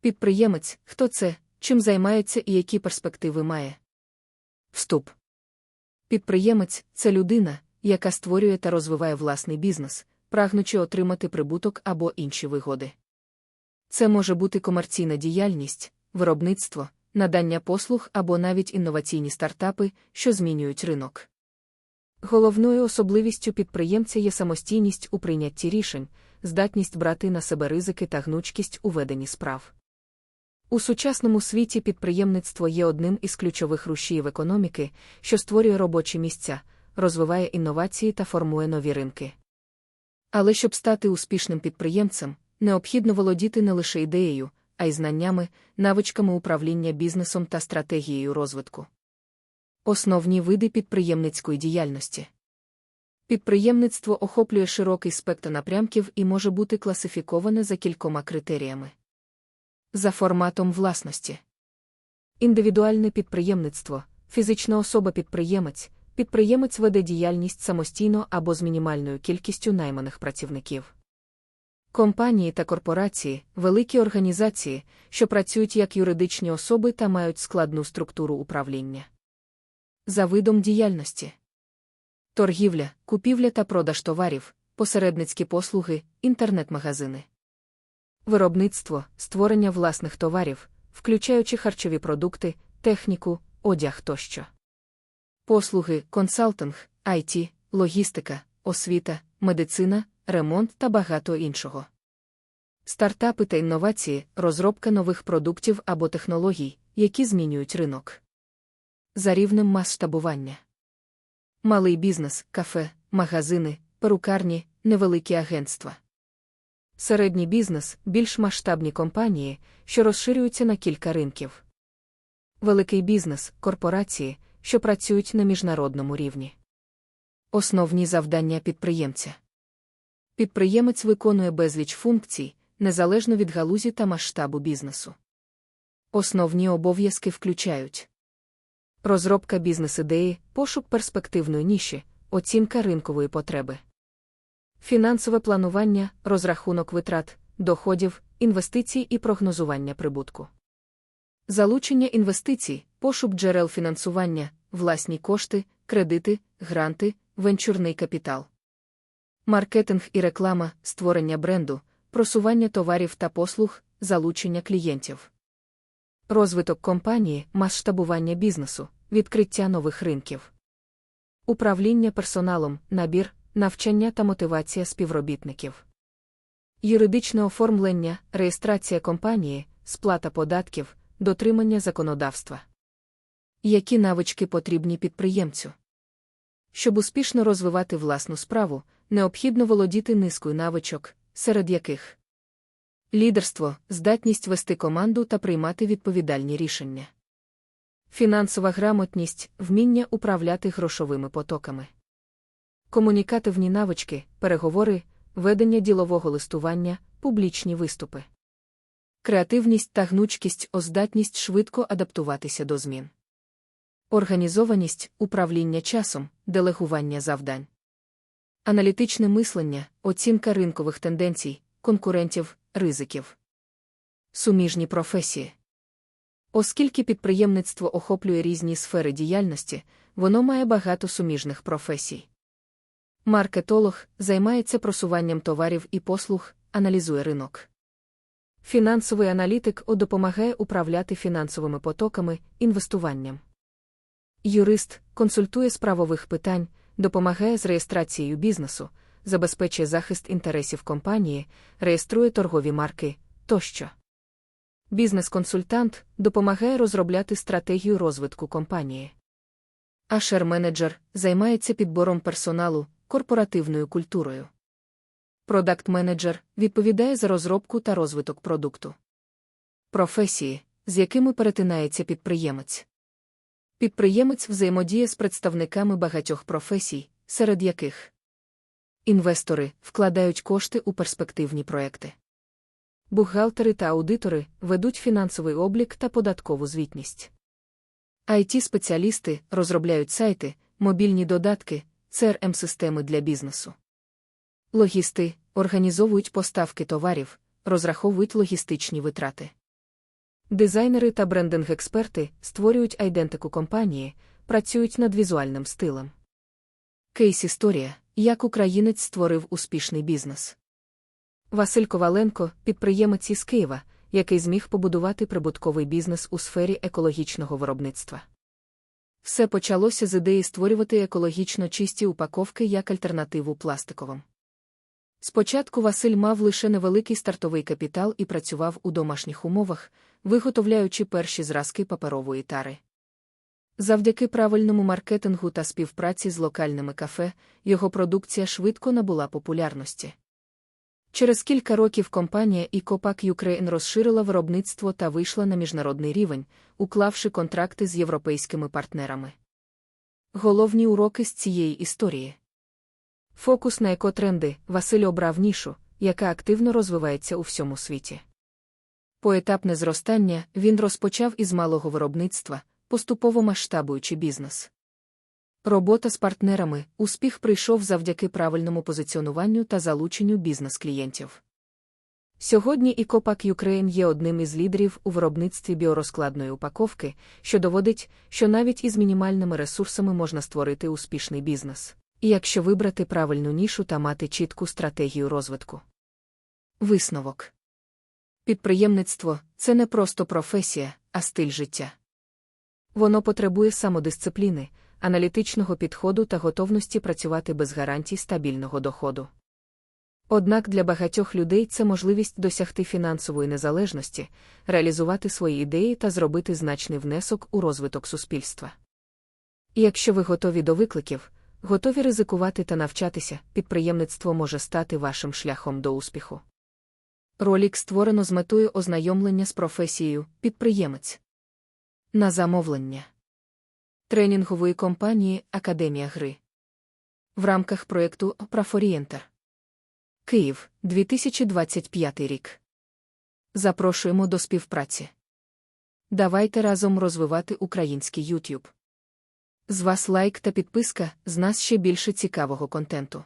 Підприємець хто це, чим займається і які перспективи має. Вступ. Підприємець це людина, яка створює та розвиває власний бізнес, прагнучи отримати прибуток або інші вигоди. Це може бути комерційна діяльність, виробництво, надання послуг або навіть інноваційні стартапи, що змінюють ринок. Головною особливістю підприємця є самостійність у прийнятті рішень, здатність брати на себе ризики та гнучкість у веденні справ. У сучасному світі підприємництво є одним із ключових рушіїв економіки, що створює робочі місця, розвиває інновації та формує нові ринки. Але щоб стати успішним підприємцем, необхідно володіти не лише ідеєю, а й знаннями, навичками управління бізнесом та стратегією розвитку. Основні види підприємницької діяльності. Підприємництво охоплює широкий спектр напрямків і може бути класифіковане за кількома критеріями. За форматом власності. Індивідуальне підприємництво, фізична особа-підприємець, підприємець веде діяльність самостійно або з мінімальною кількістю найманих працівників. Компанії та корпорації, великі організації, що працюють як юридичні особи та мають складну структуру управління. За видом діяльності. Торгівля, купівля та продаж товарів, посередницькі послуги, інтернет-магазини. Виробництво, створення власних товарів, включаючи харчові продукти, техніку, одяг тощо. Послуги, консалтинг, IT, логістика, освіта, медицина, ремонт та багато іншого. Стартапи та інновації, розробка нових продуктів або технологій, які змінюють ринок. За рівнем масштабування. Малий бізнес, кафе, магазини, перукарні, невеликі агентства. Середній бізнес більш масштабні компанії, що розширюються на кілька ринків. Великий бізнес корпорації, що працюють на міжнародному рівні. Основні завдання підприємця. Підприємець виконує безліч функцій, незалежно від галузі та масштабу бізнесу. Основні обов'язки включають розробка бізнес-ідеї, пошук перспективної ніші, оцінка ринкової потреби, фінансове планування, розрахунок витрат, доходів, інвестицій і прогнозування прибутку. Залучення інвестицій, пошук джерел фінансування, власні кошти, кредити, гранти, венчурний капітал. Маркетинг і реклама, створення бренду, просування товарів та послуг, залучення клієнтів. Розвиток компанії, масштабування бізнесу, відкриття нових ринків. Управління персоналом, набір, навчання та мотивація співробітників. Юридичне оформлення, реєстрація компанії, сплата податків, дотримання законодавства. Які навички потрібні підприємцю? Щоб успішно розвивати власну справу, необхідно володіти низкою навичок, серед яких лідерство, здатність вести команду та приймати відповідальні рішення, фінансова грамотність, вміння управляти грошовими потоками, комунікативні навички, переговори, ведення ділового листування, публічні виступи, креативність та гнучкість, оздатність швидко адаптуватися до змін. Організованість, управління часом, делегування завдань. Аналітичне мислення, оцінка ринкових тенденцій, конкурентів, ризиків. Суміжні професії. Оскільки підприємництво охоплює різні сфери діяльності, воно має багато суміжних професій. Маркетолог займається просуванням товарів і послуг, аналізує ринок. Фінансовий аналітик допомагає управляти фінансовими потоками, інвестуванням. Юрист консультує з правових питань, допомагає з реєстрацією бізнесу, забезпечує захист інтересів компанії, реєструє торгові марки тощо. Бізнес-консультант допомагає розробляти стратегію розвитку компанії. Ашер-менеджер займається підбором персоналу, корпоративною культурою. Продакт-менеджер відповідає за розробку та розвиток продукту. Професії, з якими перетинається підприємець. Підприємець взаємодіє з представниками багатьох професій, серед яких інвестори вкладають кошти у перспективні проекти. Бухгалтери та аудитори ведуть фінансовий облік та податкову звітність. it спеціалісти розробляють сайти, мобільні додатки, crm системи для бізнесу. Логісти організовують поставки товарів, розраховують логістичні витрати. Дизайнери та брендинг-експерти створюють айдентику компанії, працюють над візуальним стилем. Кейс історія, як українець створив успішний бізнес. Василь Коваленко, підприємець із Києва, який зміг побудувати прибутковий бізнес у сфері екологічного виробництва. Все почалося з ідеї створювати екологічно чисті упаковки як альтернативу пластиковим. Спочатку Василь мав лише невеликий стартовий капітал і працював у домашніх умовах, виготовляючи перші зразки паперової тари. Завдяки правильному маркетингу та співпраці з локальними кафе його продукція швидко набула популярності. Через кілька років компанія Ecopак Ukraine розширила виробництво та вийшла на міжнародний рівень, уклавши контракти з європейськими партнерами. Головні уроки з цієї історії. Фокус на екотренди Василь обрав нішу, яка активно розвивається у всьому світі. Поетапне зростання він розпочав із малого виробництва, поступово масштабуючи бізнес. Робота з партнерами, успіх прийшов завдяки правильному позиціонуванню та залученню бізнес-клієнтів. Сьогодні Ecopак Ukraine є одним із лідерів у виробництві біорозкладної упаковки, що доводить, що навіть із мінімальними ресурсами можна створити успішний бізнес, і якщо вибрати правильну нішу та мати чітку стратегію розвитку. Висновок Підприємництво це не просто професія, а стиль життя. Воно потребує самодисципліни, аналітичного підходу та готовності працювати без гарантій стабільного доходу. Однак для багатьох людей це можливість досягти фінансової незалежності, реалізувати свої ідеї та зробити значний внесок у розвиток суспільства. Якщо ви готові до викликів, готові ризикувати та навчатися, підприємництво може стати вашим шляхом до успіху. Ролік створено з метою ознайомлення з професією підприємець. На замовлення тренінгової компанії Академія гри. В рамках проєкту Профорієнтер. Київ 2025 рік. Запрошуємо до співпраці. Давайте разом розвивати український YouTube. З вас лайк та підписка, з нас ще більше цікавого контенту.